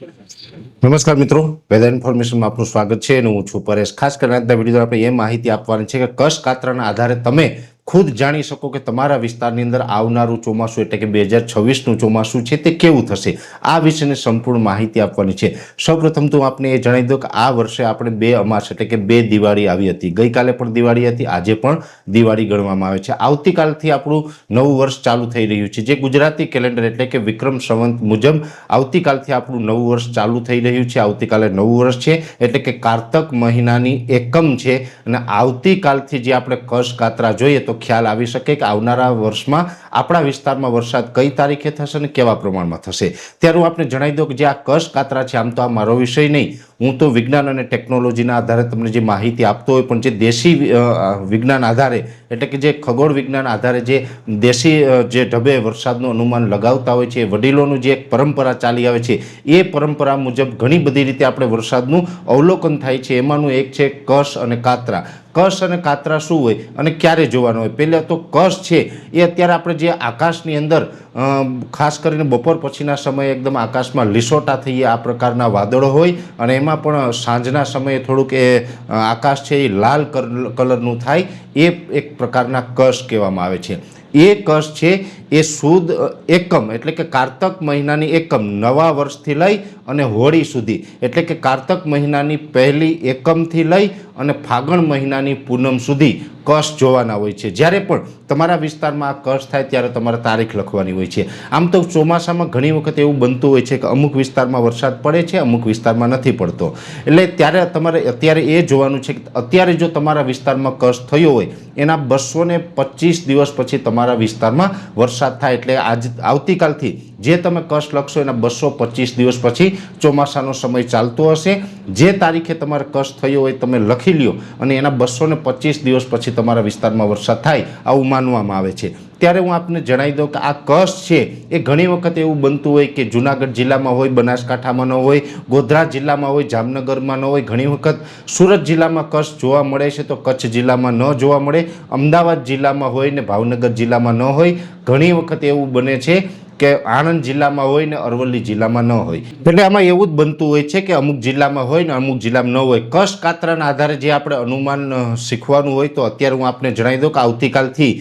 નમસ્કાર મિત્રો, વેધર ઇન્ફોર્મેશનમાં આપનું સ્વાગત છે અને હું છું પરેશ. ખાસ કરીને આજના વીડિયો આપણે એ માહિતી આપવાની છે કે કશ કાતરાના આધારે તમે ખુદ જાણી શકો કે તમારા વિસ્તારની અંદર આવનારું ચોમાસું એટલે કે બે હજાર છવ્વીસનું ચોમાસું છે તે કેવું થશે? આ વિશેની સંપૂર્ણ માહિતી આપવાની છે. સૌપ્રથમ તો આપને એ જણાવી દઉં કે આ વર્ષે આપણે બે અમાસ એટલે કે બે દિવાળી આવી હતી. ગઈકાલે પણ દિવાળી હતી, આજે પણ દિવાળી ગણવામાં આવે છે. આવતીકાલથી આપણું નવું વર્ષ ચાલુ થઈ રહ્યું છે. જે ગુજરાતી કેલેન્ડર એટલે કે વિક્રમ સંવંત મુજબ આવતીકાલથી આપણું નવું વર્ષ ચાલુ થઈ રહ્યું છે. આવતીકાલે નવું વર્ષ છે એટલે કે કાર્તક મહિનાની એકમ છે. અને આવતીકાલથી જે આપણે કશ કાતરા જોઈએ તો ખ્યાલ આવી શકે કે આવનારા વર્ષમાં આપણા વિસ્તારમાં વરસાદ કઈ તારીખે થશે અને કેવા પ્રમાણમાં થશે. ત્યારે હું આપને જણાવી દઉં કે જે આ કશ કાતરા છે, આમ તો આ મારો વિષય નહીં. હું તો વિજ્ઞાન અને ટેકનોલોજીના આધારે તમને જે માહિતી આપતો હોય, પણ જે દેશી વિજ્ઞાન આધારે, એટલે કે જે ખગોળ વિજ્ઞાન આધારે જે દેશી જે ઢબે વરસાદનું અનુમાન લગાવતા હોય છે, વડીલોનું જે એક પરંપરા ચાલી આવે છે, એ પરંપરા મુજબ ઘણી બધી રીતે આપણે વરસાદનું અવલોકન થાય છે. એમાંનું એક છે કશ અને કાતરા. કશ અને કાતરા શું હોય અને ક્યારે જોવાનો હોય? પહેલાં તો કશ છે, એ અત્યારે આપણે જે આકાશની અંદર ખાસ કરીને બપોર પછીના સમયે એકદમ આકાશમાં લીસોટા થઈએ આ પ્રકારના વાદળો હોય અને એમાં પણ સાંજના સમયે થોડુંક એ આકાશ છે એ લાલ કલ- કલરનું થાય, એ એક પ્રકારના કશ કહેવામાં આવે છે. એ કશ છે, એ સુદ એકમ. એટલે કે કારતક મહિનાની એકમ નવા વર્ષથી લઈ અને હોળી સુધી. એટલે કે કારતક મહિનાની પહેલી એકમથી લઈ અને ફાગણ મહિનાની પૂનમ સુધી. કશ જોવાના હોય છે. જ્યારે પણ તમારા વિસ્તારમાં આ કશ થાય ત્યારે તમારે તારીખ લખવાની હોય છે. આમ તો ચોમાસામાં ઘણી વખત એવું બનતું હોય છે કે અમુક વિસ્તારમાં વરસાદ પડે છે, અમુક વિસ્તારમાં નથી પડતો. એટલે ત્યારે તમારે અત્યારે એ જોવાનું છે કે અત્યારે જો તમારા વિસ્તારમાં કશ થયો હોય, એના બસો પચીસ દિવસ પછી તમારા વિસ્તારમાં વરસાદ થાય. એટલે આજ આવતીકાલથી જે તમે કશ લખશો, એના બસો પચીસ દિવસ પછી ચોમાસાનો સમય ચાલતો હશે. જે તારીખે તમારે કશ થયો હોય તમે લખી લ્યો અને એના બસો પચીસ દિવસ પછી તમારા વિસ્તારમાં વરસાદ થાય, આવું માનવામાં આવે છે. ત્યારે હું આપને જણાવી દઉં કે આ કશ છે, એ ઘણી વખત એવું બનતું હોય કે જુનાગઢ જિલ્લામાં હોય, બનાસકાંઠામાં ન હોય, ગોધરા જિલ્લામાં હોય, જામનગરમાં ન હોય, ઘણી વખત સુરત જિલ્લામાં કશ જોવા મળે છે તો કચ્છ જિલ્લામાં ન જોવા મળે, અમદાવાદ જિલ્લામાં હોય ને ભાવનગર જિલ્લામાં ન હોય, ઘણી વખત એવું બને છે કે આણંદ જિલ્લામાં હોય ને અરવલ્લી જિલ્લામાં ન હોય. એટલે આમાં એવું જ બનતું હોય છે કે અમુક જિલ્લામાં હોય ને અમુક જિલ્લામાં ન હોય. કશ કાતરાના આધારે જે આપણે અનુમાન શીખવાનું હોય તો અત્યારે હું આપને જણાવી દઉં કે આવતીકાલથી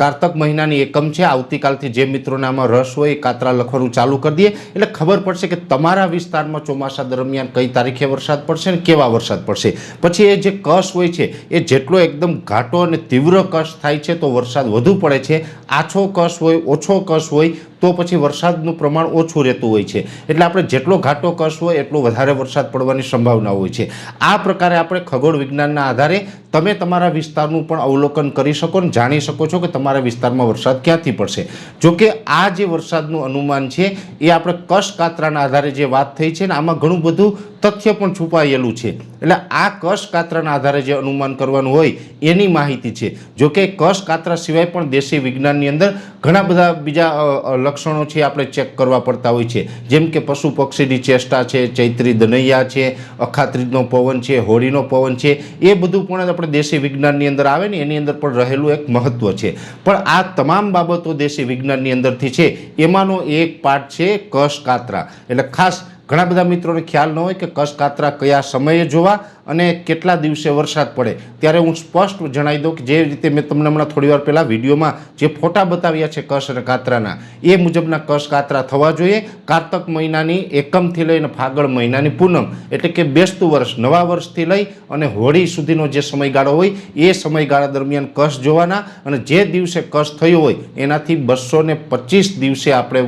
કારતક મહિનાની એકમ છે. આવતીકાલથી જે મિત્રોને આમાં રસ હોય એ કાતરા લખવાનું ચાલુ કરી દઈએ. એટલે ખબર પડશે કે તમારા વિસ્તારમાં ચોમાસા દરમિયાન કઈ તારીખે વરસાદ પડશે ને કેવા વરસાદ પડશે. પછી એ જે કશ હોય છે, એ જેટલો એકદમ ઘાટો અને તીવ્ર કશ થાય છે તો વરસાદ વધુ પડે છે. આછો કશ હોય, ઓછો કશ હોય તો પછી વરસાદનું પ્રમાણ ઓછું રહેતું હોય છે. એટલે આપણે જેટલો ઘાટો હોય એટલો વધારે વરસાદ પડવાની સંભાવના હોય છે. આ પ્રકારે આપણે ખગોળ વિજ્ઞાનના આધારે તમે તમારા વિસ્તારનું પણ અવલોકન કરી શકો ને જાણી શકો છો કે તમારા વિસ્તારમાં વરસાદ ક્યાંથી પડશે. જો કે આ જે વરસાદનું અનુમાન છે, એ આપણે કશકાતરાના આધારે જે વાત થઈ છે ને, આમાં ઘણું બધું તથ્ય પણ છુપાયેલું છે. એટલે આ કશ કાતરાના આધારે જે અનુમાન કરવાનું હોય, એની માહિતી છે. જો કે કશ કાતરા સિવાય પણ દેશી વિજ્ઞાનની અંદર ઘણા બધા બીજા લક્ષણો છે આપણે ચેક કરવા પડતા હોય છે. જેમ કે પશુ પક્ષીની ચેષ્ટા છે, ચૈત્રી દનૈયા છે, અખાત્રીજનો પવન છે, હોળીનો પવન છે, એ બધું પણ આપણે દેશી વિજ્ઞાનની અંદર આવે ને એની અંદર પણ રહેલું એક મહત્વ છે. પણ આ તમામ બાબતો દેશી વિજ્ઞાનની અંદરથી છે. એમાંનો એક પાર્ટ છે કશ કાતરા. એટલે ખાસ ઘણા બધા મિત્રોને ખ્યાલ ન હોય કે કશ કાતરા કયા સમયે જોવા અને કેટલા દિવસે વરસાદ પડે, ત્યારે હું સ્પષ્ટ જણાવી દઉં કે જે રીતે મેં તમને હમણાં થોડી વાર પહેલાં વિડીયોમાં જે ફોટા બતાવ્યા છે કશ અને કાતરાના એ મુજબના કશ કાતરા થવા જોઈએ. કારતક મહિનાની એકમથી લઈને ફાગળ મહિનાની પૂનમ, એટલે કે બેસતું વર્ષ, નવા વર્ષથી લઈ અને હોળી સુધીનો જે સમયગાળો હોય, એ સમયગાળા દરમિયાન કશ જોવાના અને જે દિવસે કશ થયો હોય, એનાથી બસો પચીસ દિવસે આપણે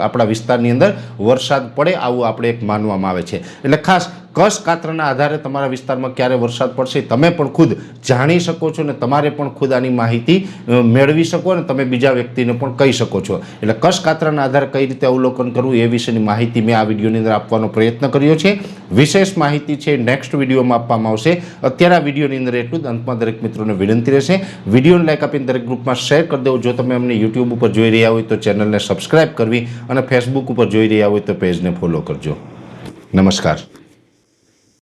આપણા વિસ્તારની અંદર વરસાદ પડે, આવું આપણે એક માનવામાં આવે છે. એટલે ખાસ કશ કાતરના આધારે તમારા વિસ્તારમાં ક્યારે વરસાદ પડશે તમે પણ ખુદ જાણી શકો છો અને તમારે પણ ખુદ આની માહિતી મેળવી શકો અને તમે બીજા વ્યક્તિને પણ કહી શકો છો. એટલે કશ કાતરાના આધારે કઈ રીતે અવલોકન કરવું એ વિશેની માહિતી મેં આ વિડીયોની અંદર આપવાનો પ્રયત્ન કર્યો છે. વિશેષ માહિતી છે નેક્સ્ટ વિડીયોમાં આપવામાં આવશે. અત્યારે આ વિડીયોની અંદર એટલું જ. અંતમાં દરેક મિત્રોને વિનંતી રહેશે. વિડીયોને લાઈક આપીને દરેક ગ્રુપમાં શેર કરી દેવો. જો તમે અમને યુટ્યુબ ઉપર જોઈ રહ્યા હોય તો ચેનલને સબસ્ક્રાઇબ કરવી અને ફેસબુક ઉપર જોઈ રહ્યા હોય તો પેજને ફોલો કરજો. નમસ્કાર.